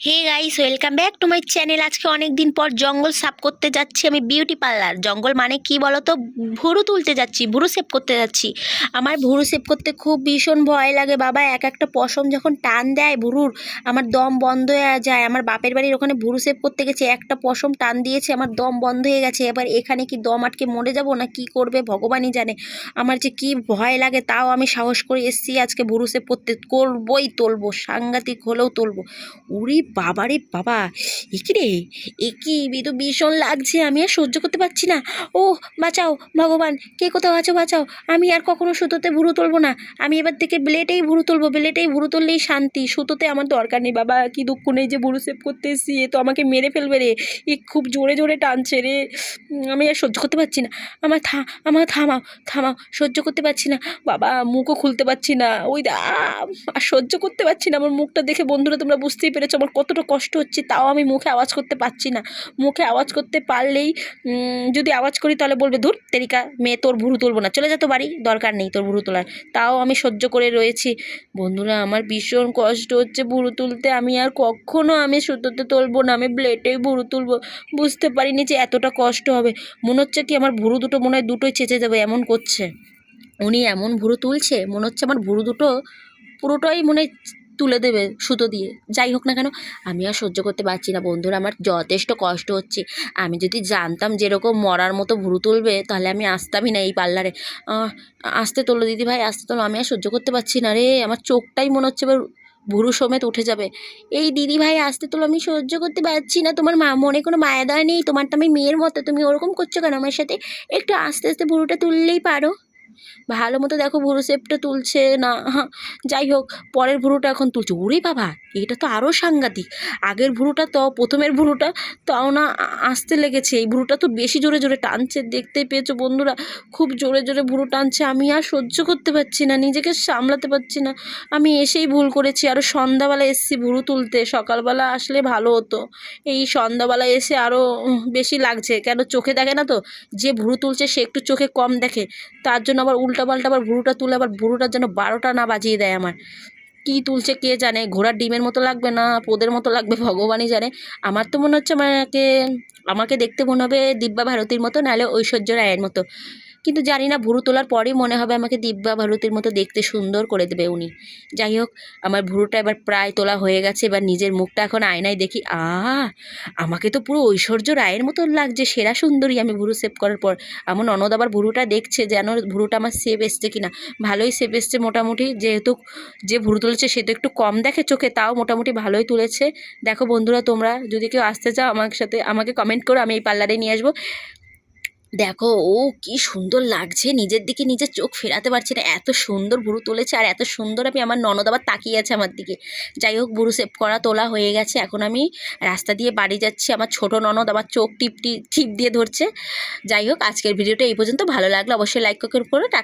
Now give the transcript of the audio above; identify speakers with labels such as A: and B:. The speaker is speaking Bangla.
A: Hey guys, welcome back to my channel. আজকে অনেক দিন পর জঙ্গল সাফ করতে যাচ্ছি আমি বিউটি পার্লার। জঙ্গল মানে কি বলো তো ভুরু তুলতে যাচ্ছি, ভুরু সেভ করতে যাচ্ছি। আমার ভুরু সেভ করতে খুব ভীষণ ভয় লাগে বাবা। এক একটা পশম যখন টান দেয় ভুরুর, আমার দম বন্ধ হয়ে যায়। আমার বাপের বাড়ির ওখানে ভুরু সেভ করতে গেছে, একটা পশম টান দিয়েছে, আমার দম বন্ধ হয়ে গেছে। এবার এখানে কি দম আটকে মরে যাব না কি করবে ভগবানই জানে। আমার যে কি ভয় লাগে তাও আমি সাহস করে এসছি আজকে ভুরু সেভ করতে। করবই, তুলবো, সাংঘাতিক হলেও তুলবো। উরি বাবারে বাবা একি রে একি এ তো ভীষণ লাগছে, আমি আর সহ্য করতে পারছি না। ও বাঁচাও, ভগবান, কে কোথাও আছো বাঁচাও, আমি আর কখনো সুতোতে ভুরু তুলবো না। আমি এবার থেকে ব্লেটেই ভুরু তুলবো ব্লেটেই ভুরু তুললেই শান্তি, সুতোতে আমার দরকার নেই। বাবা, কি দুঃখ নেই যে ভুরু সেভ করতে এসছি, এ তো আমাকে মেরে ফেলবে রে। এ খুব জোরে জোরে টানছে রে। আমি আর সহ্য করতে পারছি না। আমার থা, আমার থামাও থামাও, সহ্য করতে পারছি না। বাবা, মুখও খুলতে পারছি না। ওই দা, আর সহ্য করতে পারছি না। আমার মুখটা দেখে বন্ধুরা তোমরা বুঝতেই পেরেছ, আমার কতটা কষ্ট হচ্ছে তাও আমি মুখে আওয়াজ করতে পারছি না। মুখে আওয়াজ করতে পারলেই যদি আওয়াজ করি তাহলে বলবে, ধুর, তেরিকা, মেয়ে তোর ভুরু তুলবো না, চলে যা তো বাড়ি, দরকার নেই তোর ভুরু তোলার। তাও আমি সহ্য করে রয়েছি। বন্ধুরা, আমার ভীষণ কষ্ট হচ্ছে ভুরু তুলতে, আমি আর কখনো আমি সুতোতে তুলবো না, আমি ব্লেটেই ভুরু তুলবো। বুঝতে পারিনি যে এতটা কষ্ট হবে। মনে হচ্ছে কি আমার ভুরু দুটো মনে হয় দুটোই চেঁচে যাবে, এমন করছে। উনি এমন ভুরু তুলছে, মনে হচ্ছে আমার ভুরু দুটো পুরোটাই মনে তুলে দেবে সুতো দিয়ে। যাই হোক না কেন, আমি আর সহ্য করতে পারছি না বন্ধুরা, আমার যথেষ্ট কষ্ট হচ্ছে। আমি যদি জানতাম যেরকম মরার মতো ভুরু তুলবে, তাহলে আমি আসতামই না এই পার্লারে। আসতে তোলো দিদি ভাই, আসতে তোলো, আমি আর সহ্য করতে পারছি না রে, আমার চোখটাই মনে হচ্ছে এবার ভুরু সমেত উঠে যাবে। এই দিদি ভাই, আসতে তোলো, আমি সহ্য করতে পারছি না, তোমার মা মনে কোনো মায়া দয়া নেই তোমার তো আমি মেয়ের মতো, তুমি ওরকম করছ কেন আমার সাথে? একটু আস্তে আস্তে ভুরুটা তুললেই পারো। ভালো মতো দেখো ভুরু শেপটা তুলছে, না, যাই হোক, পরের ভুরুটা এখন তুলছে। ওরে বাবা, এটা তো আরও সাংঘাতিক। আগের ভুরুটা তো, প্রথমের ভুরুটা তাও না আসতে লেগেছে। এই ভুরুটা তো বেশি জোরে জোরে টানছে, দেখতে পেয়েছ বন্ধুরা? খুব জোরে জোরে ভুরু টানছে। আমি আর সহ্য করতে পারছি না, নিজেকে সামলাতে পারছি না। আমি এসেই ভুল করেছি। আরও সন্ধ্যাবেলা এসেছি ভুরু তুলতে। সকালবেলা আসলে ভালো হতো। এই সন্ধ্যাবেলা এসে আরও বেশি লাগছে। কেন চোখে দেখে না তো? যে ভুরু তুলছে সে একটু চোখে কম দেখে। তার জন্য আবার উল্টাপাল্টা আবার ভুরুটা তুলে আবার ভুরুটার জন্য বারোটা না বাজিয়ে দেয় আমার। কি তুলছে কে জানে? ঘোড়ার ডিমের মতো লাগবে না? পোদের মতো লাগবে? ভগবানই জানে। আমার তো মনে হচ্ছে আমাকে আমাকে দেখতে মনে হবে দিব্যা ভারতীর মতো, নাহলে ঐশ্বর্য রায়ের মতো। কিন্তু জানি না, ভুরু তোলার পরেই মনে হবে আমাকে দিব্যা ভারতীর মতো দেখতে সুন্দর করে দেবে উনি। যাই হোক, আমার ভুরুটা এবার প্রায় তোলা হয়ে গেছে, এবার নিজের মুখটা এখন আয়নায় দেখি, আ, আমাকে তো পুরো ঐশ্বর্য রায়ের মতো লাগছে, সেরা সুন্দরী আমি ভুরু সেভ করার পর। আমার ননদ আবার ভুরুটা দেখছে, যেন ভুরুটা আমার সেভ এসছে কিনা। ভালোই সেভ এসছে মোটামুটি, যেহেতু যে ভুরু তুলেছে সে তো একটু কম দেখে চোখে, তাও মোটামুটি ভালোই তুলেছে। দেখো বন্ধুরা, তোমরা যদি কেউ আসতে চাও আমার সাথে, আমাকে কমেন্ট করো, আমি এই পার্লারে নিয়ে আসব। দেখো, ও কি সুন্দর লাগছে। নিজের দিকে নিজের চোখ ফেরাতে পারছে না। এত সুন্দর ভুরু তুলেছে আর এত সুন্দর আমি আমার ননদ আবার তাকিয়ে আছে আমার দিকে। যাই হোক ভুরু সেভ করা তোলা হয়ে গেছে। এখন আমি রাস্তা দিয়ে বাড়ি যাচ্ছি। আমার ছোট ননদ আমার চোখ টিপটি টিপ টিপ দিয়ে ধরছে। যাই হোক, আজকের ভিডিওটা এই পর্যন্ত। ভালো লাগল অবশ্যই লাইক করে টাটা।